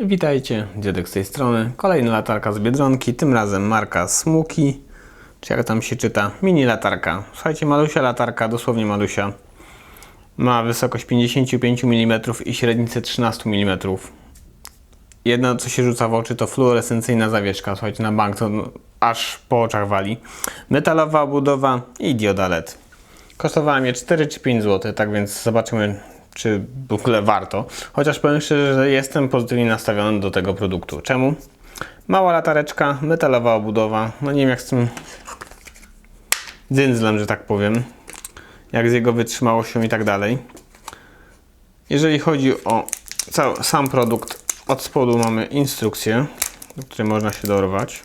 Witajcie, dziadek z tej strony. Kolejna latarka z Biedronki, tym razem marka Smuki, czy jak tam się czyta, mini latarka. Słuchajcie, malusia latarka, dosłownie malusia. Ma wysokość 55 mm i średnicę 13 mm. Jedno co się rzuca w oczy to fluorescencyjna zawieszka, słuchajcie, na bank to aż po oczach wali. Metalowa obudowa i dioda LED. Kosztowała mnie 4 czy 5 zł, tak więc zobaczymy, czy w ogóle warto. Chociaż powiem szczerze, że jestem pozytywnie nastawiony do tego produktu. Czemu? Mała latareczka, metalowa obudowa. No nie wiem jak z tym dzyndzlem, że tak powiem. Jak z jego wytrzymałością i tak dalej. Jeżeli chodzi o cały, sam produkt, od spodu mamy instrukcję, do której można się dorwać.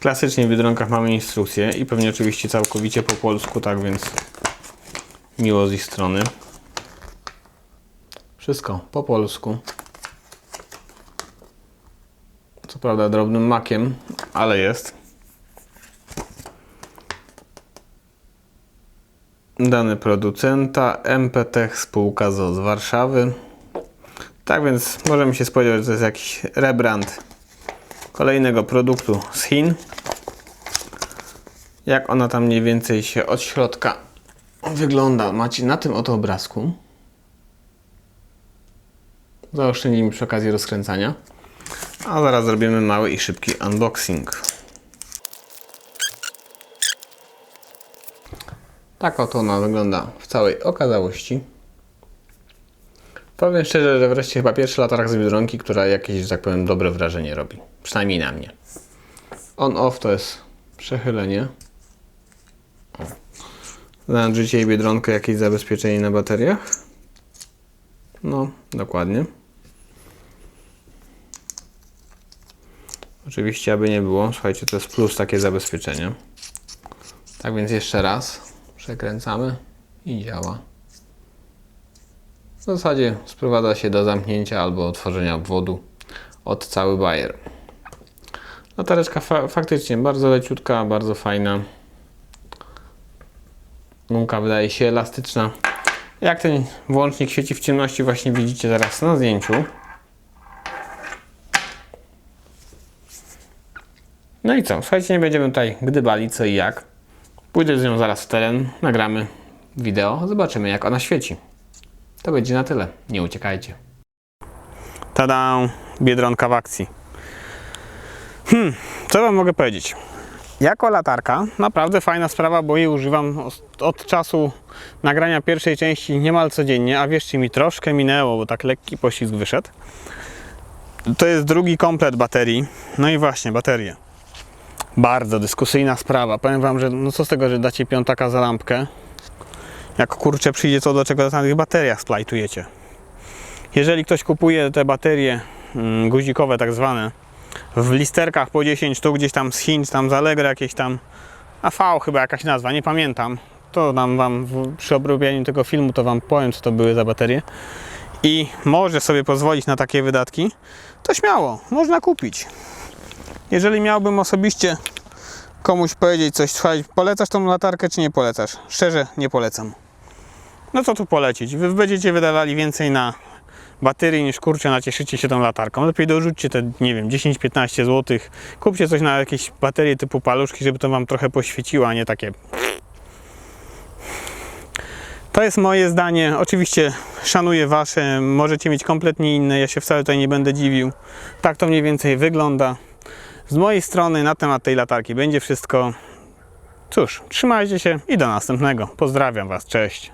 Klasycznie w Biedronkach mamy instrukcję i pewnie oczywiście całkowicie po polsku, tak więc miło z ich strony. Wszystko po polsku. Co prawda drobnym makiem, ale jest. Dane producenta MPTech spółka ZO z Warszawy. Tak więc możemy się spodziewać, że to jest jakiś rebrand kolejnego produktu z Chin. Jak ona tam mniej więcej się od środka wygląda, macie na tym oto obrazku. Zaoszczędzimy przy okazji rozkręcania. A zaraz zrobimy mały i szybki unboxing. Tak oto ona wygląda w całej okazałości. Powiem szczerze, że wreszcie chyba pierwsza latarka z Biedronki, która jakieś, że tak powiem, dobre wrażenie robi. Przynajmniej na mnie. On-off to jest przechylenie. Na i Biedronkę jakieś zabezpieczenie na bateriach? No, dokładnie. Oczywiście, aby nie było, słuchajcie, to jest plus takie zabezpieczenie. Tak więc jeszcze raz przekręcamy i działa. W zasadzie sprowadza się do zamknięcia albo otworzenia obwodu od cały bajer. Latareczka fa faktycznie bardzo leciutka, bardzo fajna. Gumka wydaje się elastyczna. Jak ten włącznik świeci w ciemności właśnie widzicie zaraz na zdjęciu. No i co? Słuchajcie, nie będziemy tutaj gdybali co i jak. Pójdę z nią zaraz w teren, nagramy wideo, zobaczymy jak ona świeci. To będzie na tyle. Nie uciekajcie. Tada! Biedronka w akcji. Hmm, co wam mogę powiedzieć? Jako latarka, naprawdę fajna sprawa, bo jej używam od, czasu nagrania pierwszej części niemal codziennie, a wierzcie mi, troszkę minęło, bo tak lekki poślizg wyszedł. To jest drugi komplet baterii. No i właśnie, baterie. Bardzo dyskusyjna sprawa. Powiem wam, że no co z tego, że dacie piątaka za lampkę, jak kurczę przyjdzie co do czego na tych bateriach splajtujecie. Jeżeli ktoś kupuje te baterie mm, guzikowe tak zwane w listerkach po 10 sztuk gdzieś tam z Chin, tam z Allegro jakieś tam AV chyba jakaś nazwa, nie pamiętam. To nam wam przy obrobieniu tego filmu to wam powiem co to były za baterie. I może sobie pozwolić na takie wydatki, to śmiało, można kupić. Jeżeli miałbym osobiście komuś powiedzieć coś, słuchaj, polecasz tą latarkę czy nie polecasz? Szczerze nie polecam. No co tu polecić? Wy będziecie wydawali więcej na baterii niż kurczę nacieszycie się tą latarką. Lepiej dorzućcie te, nie wiem, 10-15 zł. Kupcie coś na jakieś baterie typu paluszki, żeby to wam trochę poświeciło, a nie takie. To jest moje zdanie. Oczywiście szanuję wasze. Możecie mieć kompletnie inne. Ja się wcale tutaj nie będę dziwił. Tak to mniej więcej wygląda. Z mojej strony na temat tej latarki będzie wszystko. Cóż, trzymajcie się i do następnego. Pozdrawiam Was, cześć.